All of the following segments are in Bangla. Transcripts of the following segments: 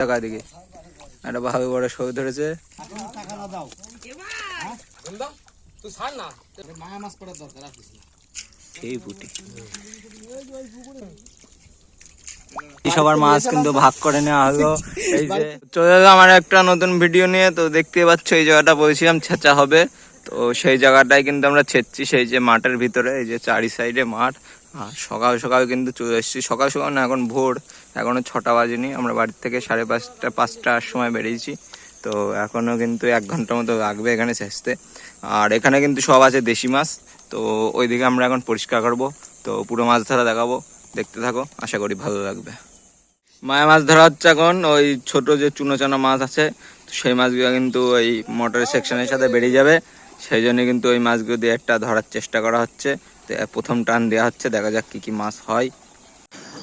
টাকা দিকে একটা ভাবে বড় শো ধরেছে। সবার মাছ কিন্তু ভাগ করে নেওয়া হলো। এই যে। চলে এলাম আমার একটা নতুন ভিডিও নিয়ে তো দেখতে পাচ্ছ, এই জায়গাটা বলছিলাম ছেঁচা হবে। তো সেই জায়গাটায় কিন্তু আমরা ছেঁচছি, সেই যে মাঠের ভিতরে, এই যে চারি সাইডে মাঠ। আর সকাল সকাল কিন্তু চলে এসেছি। সকাল সকাল না, এখন ভোর। এখনও ছটা বাজেনি, আমরা বাড়ির থেকে সাড়ে পাঁচটা, পাঁচটার সময় বেরিয়েছি। তো এখনও কিন্তু এক ঘণ্টা মতো লাগবে এখানে ছেঁচতে আর এখানে কিন্তু সব আছে দেশি মাছ, তো ওইদিকে আমরা এখন পরিষ্কার করব। তো পুরো মাছ ধরা দেখাবো, দেখতে থাকো, আশা করি ভালো লাগবে। মায়া মাছ ধরা হচ্ছে এখন, ওই ছোট যে চুনো চুনোচানা মাছ আছে, সেই মাছগুলো কিন্তু ওই মোটর সেকশনের সাথে বেরিয়ে যাবে। সেই জন্য কিন্তু ওই মাছগুলো দিয়ে একটা ধরার চেষ্টা করা হচ্ছে। তো প্রথম টান দেওয়া হচ্ছে, দেখা যাক কি কি মাছ হয়।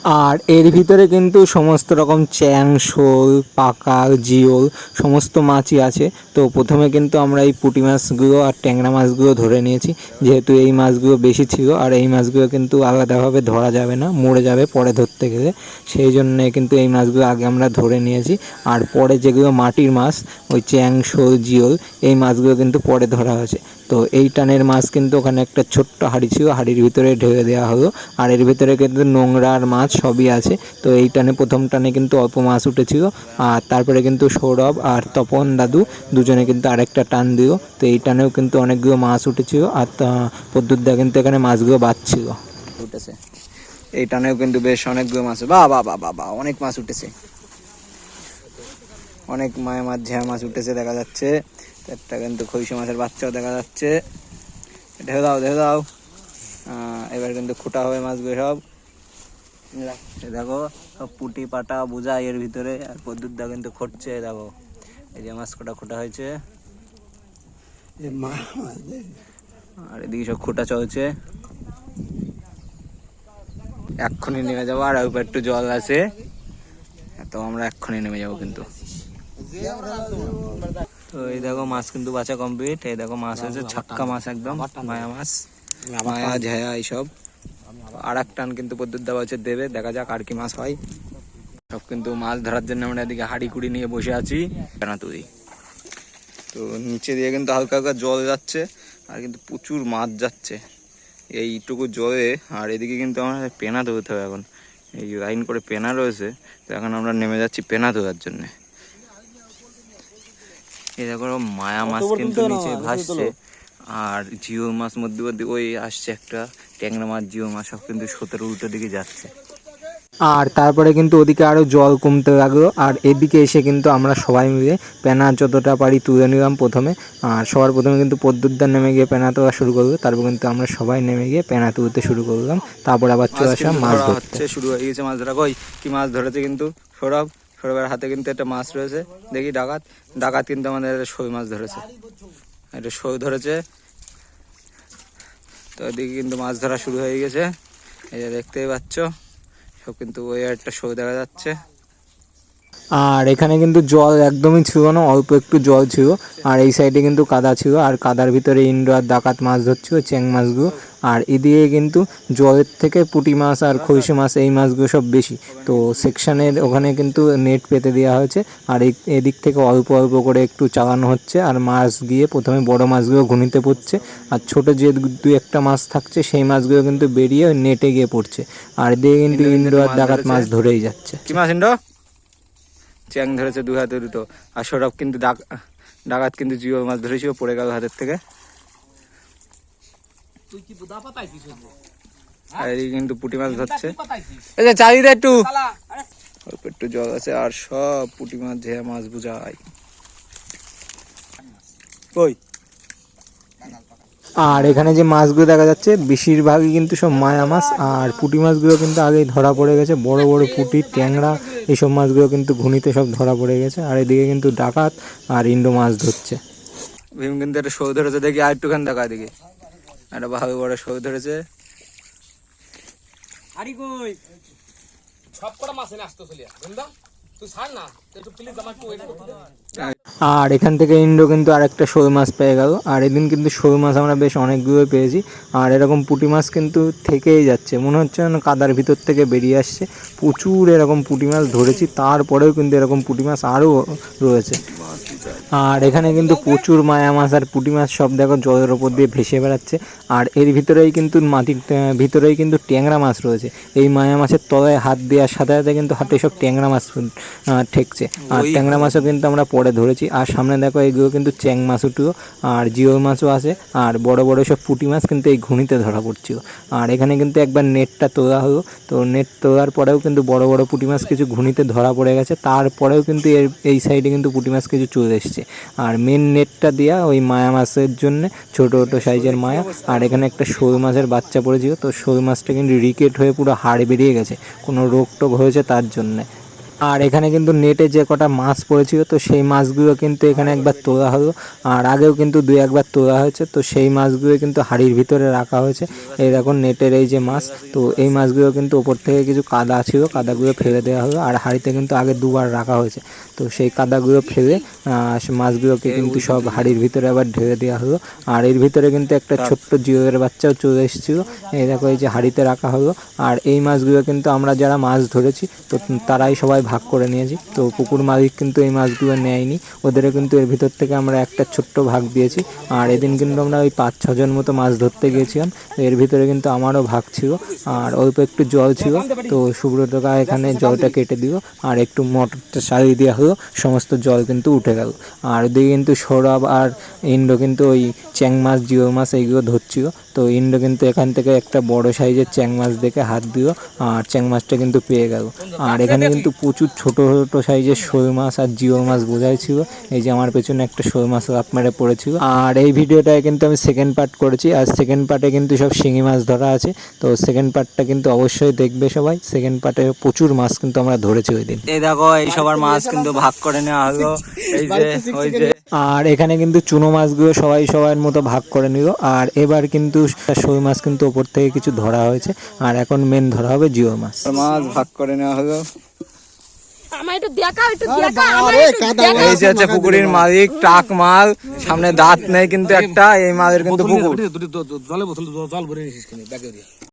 আর এর ভিতরে কিন্তু সমস্ত রকম চ্যাং, শোল, পাকা, জিওল, সমস্ত মাছই আছে। তো প্রথমে কিন্তু আমরা এই পুঁটি মাছগুলো আর ট্যাংরা মাছগুলো ধরে নিয়েছি। যেহেতু এই মাছগুলো বেশি ছিল, আর এই মাছগুলো কিন্তু আলাদাভাবে ধরা যাবে না, মরে যাবে পরে ধরতে গেলে। সেই জন্য কিন্তু এই মাছগুলো আগে আমরা ধরে নিয়েছি। আর পরে যেগুলো মাটির মাছ, ওই চ্যাং, শোল, জিওল, এই মাছগুলো কিন্তু পরে ধরা হয়েছে। তো এই টানের মাছ কিন্তু ওখানে একটা ছোট্ট হাঁড়ি ছিল, হাঁড়ির ভিতরে ঢেলে দেওয়া হলো। আর এর ভিতরে কিন্তু নোংরা আর মাছ সবই আছে। তো এই টানে প্রথম টানে কিন্তু অল্প মাছ উঠেছিল। আর তারপরে কিন্তু সৌরভ আর তপন দাদু দুজনে কিন্তু আরেকটা টান দিল। তো এই টানেও কিন্তু অনেকগুলো মাছ উঠেছিল আর পদ্মুদ্দা কিন্তু এখানে মাছগুলো বাঁচছিল। উঠেছে। এই টানেও কিন্তু বেশ অনেকগুলো মাছ বা বা বা বা অনেক মাছ উঠেছে। অনেক মায়া মাছ ঝ্যা মাছ উঠেছে, দেখা যাচ্ছে। একটা কিন্তু খৈশি মাছের বাচ্চাও দেখা যাচ্ছে। ঢেউ দাও ঢেউ দাও। এবার কিন্তু খুঁটা হবে মাছগুলো সব। দেখো সব পুটি পাটা বোঝা এর ভিতরে আর পদ্মুরদা কিন্তু খুঁটছে দেখো। এই যে মাছ কটা খোটা হয়েছে। আর এদিকে সব খোটা চলছে। এক্ষুনি নেমে যাব আর উপর একটু জল আছে। তো আমরা এক্ষুনি নেমে যাব কিন্তু। তো এই দেখো মাছ কিন্তু বাঁচা কমপ্লিট এই দেখো মাছ হয়েছে ছক্কা মাছ একদম মায়া মাছ মায়া ঝায়া এইসব। আর এক টান কিন্তু পদ্মুত দেওয়া হচ্ছে দেবে দেখা যাক আর কি মাছ হয়। সব কিন্তু মাছ ধরার জন্য আমরা এদিকে হাড়ি কুড়ি নিয়ে বসে আছি। কেনা তুই তো নিচে দিয়ে কিন্তু হালকা হালকা জল যাচ্ছে আর কিন্তু প্রচুর মাছ যাচ্ছে। এইটুকু জলে আর এদিকে কিন্তু আমার পেনা ধরতে হবে এখন। এই লাইন করে পেনা রয়েছে তো এখন আমরা নেমে যাচ্ছি পেনা ধরার জন্য। এই দেখো মায়া মাছ কিন্তু নিচে ভাসছে। আর জিও মাছ মধ্যে মধ্যে ওই আসছে একটা ট্যাংরা মাছ জিও মাছ সব কিন্তু সতেরো উল্টো দিকে যাচ্ছে। আর তারপরে কিন্তু ওদিকে আরও জল কমতে লাগল আর এদিকে এসে কিন্তু আমরা সবাই মিলে প্যানা যতটা পারি তুলে নিলাম প্রথমে। আর সবার প্রথমে কিন্তু পদ্মুদ্দার নেমে গিয়ে প্যানা তোলা শুরু করল তারপর কিন্তু আমরা সবাই নেমে গিয়ে প্যানা তুলতে শুরু করলাম। তারপর আবার চলে আসলাম মাছ ধরতে। শুরু হয়ে গেছে মাছ ধরা। কই কি মাছ ধরেছে কিন্তু? সৌরভ? সৌরভের হাতে কিন্তু একটা মাছ রয়েছে। দেখি ডাকাত। ডাকাত কিন্তু আমাদের সই মাছ ধরেছে। একটা সই ধরেছে। তো এদিকে কিন্তু মাছ ধরা শুরু হয়ে গেছে। এই যে দেখতেই পাচ্ছ, সব কিন্তু ওই একটা সই দেখা যাচ্ছে। আর এখানে কিন্তু জল একদমই ছিল না অল্প একটু জল ছিল। আর এই সাইডে কিন্তু কাদা ছিল আর কাদার ভিতরে ইন্ডো আর ডাকাত মাছ ধরছিল চেং মাছগুলো। আর এদিকে কিন্তু জলের থেকে পুঁটি মাছ আর খৈশি মাছ এই মাছগুলো সব বেশি। তো সেকশনের ওখানে কিন্তু নেট পেতে দেওয়া হয়েছে। আর এই এদিক থেকে অল্প অল্প করে একটু চালানো হচ্ছে। আর মাছ গিয়ে প্রথমে বড় মাছগুলো ঘুনিতে পড়ছে। আর ছোট যে দু একটা মাছ থাকছে সেই মাছগুলো কিন্তু বেরিয়ে নেটে গিয়ে পড়ছে। আর এদিকে কিন্তু ইন্ডো আর ডাকাত মাছ ধরেই যাচ্ছে। কি মাছ ইন্ডো? চ্যাং ধরেছে দু হাতে দুটো। আর সৌরভ কিন্তু ডাক ডাকাত কিন্তু জিও মাছ ধরেছিল পড়ে গেল হাতের থেকে? আর এদিকে কিন্তু পুটি মাছ ধরছে। এই যে চারিদা একটু। অল্প একটু জল আছে আর সব পুটি মাছ ঝেয়া মাছ বুঝাই। কই? আর এখানে যে মাছগুলো দেখা যাচ্ছে বেশিরভাগই কিন্তু সব মায়া মাছ আর পুঁটি মাছগুলো কিন্তু আগেই ধরা পড়ে গেছে। বড় বড় পুঁটি ট্যাংরা এইসব মাছগুলো কিন্তু ঘুনিতে সব ধরা পড়ে গেছে। আর এদিকে কিন্তু ডাকাত আর ইন্ডো মাছ ধরছে। ভীম কিন্তু একটা শো ধরেছে দেখি আর একটুখানি দেখা দেখি। একটা ভাবে বড় শো ধরেছে হাড়ি কই? সব কটা মাছ এনে আসতো চলিয়া, আর এখান থেকে ইন্ডো কিন্তু আরেকটা শোল মাছ পেয়ে গেল। আর এদিন কিন্তু শোল মাছ আমরা বেশ অনেকগুলো পেয়েছি। আর এরকম পুঁটি মাছ কিন্তু থেকেই যাচ্ছে। মনে হচ্ছে যেন কাদার ভিতর থেকে বেরিয়ে আসছে। প্রচুর এরকম পুঁটি মাছ ধরেছি। তারপরেও কিন্তু এরকম পুঁটি মাছ আরও রয়েছে। আর এখানে কিন্তু প্রচুর মায়া মাছ আর পুঁটি মাছ সব দেখো জলের ওপর দিয়ে ভেসে বেড়াচ্ছে। আর এর ভিতরেই কিন্তু মাটির ভিতরেই কিন্তু ট্যাংরা মাছ রয়েছে। এই মায়া মাছের তলায় হাত দেওয়ার সাথে সাথে কিন্তু হাতে সব ট্যাংরা মাছ ঠেকছে। আর ট্যাংরা মাছও কিন্তু আমরা পরে ধরেছি। আর সামনে দেখো এইগুলো কিন্তু চ্যাং মাছ উঠেও আর জিও মাছও আছে। আর বড় বড় সব পুঁটি মাছ কিন্তু এই ঘুনিতে ধরা পড়ছিল। আর এখানে কিন্তু একবার নেটটা তোলা হলো। তো নেট তোলার পরেও কিন্তু বড় বড় পুঁটি মাছ কিছু ঘুনিতে ধরা পড়ে গেছে। তারপরেও কিন্তু এর এই সাইডে কিন্তু পুটি মাছ কিছু চলে এসছে। আর মেন নেটটা দেওয়া ওই মায়া মাছের জন্য ছোট ছোট সাইজের মায়া। আর এখানে একটা শোল মাছের বাচ্চা পড়েছিল। তো শোল মাছটা কিন্তু রিকেট হয়ে পুরো হাড় বেরিয়ে গেছে। কোনো রোগ টোগ হয়েছে তার জন্যে। আর এখানে কিন্তু নেটে যে কটা মাছ পড়েছিল, তো সেই মাছগুলো কিন্তু এখানে একবার তোলা হলো। আর আগেও কিন্তু দুই একবার তোলা হয়েছে, তো সেই মাছগুলো কিন্তু হাড়ির ভিতরে রাখা হয়েছে। এই দেখুন নেটের এই যে মাছ, তো এই মাছগুলো কিন্তু ওপর থেকে কিছু কাদা ছিল, কাদাগুলো ফেলে দেওয়া হলো। আর হাড়িতে কিন্তু আগে দুবার রাখা হয়েছে, তো সেই কাদাগুলো ফেলে মাছগুলোকে কিন্তু সব হাড়ির ভিতরে আবার ঢেলে দেওয়া হলো। আর এর ভিতরে কিন্তু একটা ছোট্ট জিওয়ের বাচ্চাও চলে এসেছিল। এই দেখো এই যে হাড়িতে রাখা হলো। আর এই মাছগুলো কিন্তু আমরা যারা মাছ ধরেছি, তো তারাই সবাই ভাগ করে নিয়েছি। তো পুকুর মালিক কিন্তু এই মাছগুলো নেয়নি। ওদেরও কিন্তু এর ভিতর থেকে আমরা একটা ছোট্ট ভাগ দিয়েছি। আর এদিন কিন্তু আমরা ওই পাঁচ, ছজন মতো মাছ ধরতে গিয়েছিলাম। তো এর ভিতরে কিন্তু আমারও ভাগ ছিল। আর অল্প একটু জল ছিল। তো সুব্রতকা এখানে জলটা কেটে দিল। আর একটু মোটরটা সারিয়ে দেওয়া হলো। সমস্ত জল কিন্তু উঠে গেল। আর ওদিকে কিন্তু সৌরভ আর ইন্দ্র কিন্তু ওই চ্যাং মাছ, জিও মাছ এইগুলো ধরছিল। তো ইন্দ্র কিন্তু এখান থেকে একটা বড় সাইজের চ্যাং মাছ দেখে হাত দিল। আর চ্যাং মাছটা কিন্তু পেয়ে গেল। আর এখানে কিন্তু প্রচুর ছোট ছোট সাইজের শোল মাছ আর জিও মাছ বোঝাই ছিল। এই যে আমার পেছনে একটা শোল মাছ লাপ মেরে পড়েছিল। আর এই ভিডিওটায় কিন্তু আমি সেকেন্ড পার্ট করেছি। আর সেকেন্ড পার্টে কিন্তু সব শিঙি মাছ ধরা আছে। তো সেকেন্ড পার্টটা কিন্তু অবশ্যই দেখবে সবাই। সেকেন্ড পার্টে প্রচুর মাছ কিন্তু আমরা ধরেছি ওই দিন। এই দেখো এই সবার মাছ কিন্তু ভাগ করে নেওয়া হলো। এই যে ওই যে আর এখানে কিন্তু চুনো মাছগুলো সবাই সবার মতো ভাগ করে নিল। আর এবার কিন্তু শোল মাছ কিন্তু ওপর থেকে কিছু ধরা হয়েছে। আর এখন মেন ধরা হবে জিও মাছ। মাছ ভাগ করে নেওয়া হলো। এই যে হচ্ছে পুকুরের মালিক টাক মাল সামনে দাঁত নেই কিন্তু একটা এই মালের কিন্তু পুকুর। দুটি দুটি জলে বোতল জল ভরে নিয়েছিস ব্যাগে দিয়ে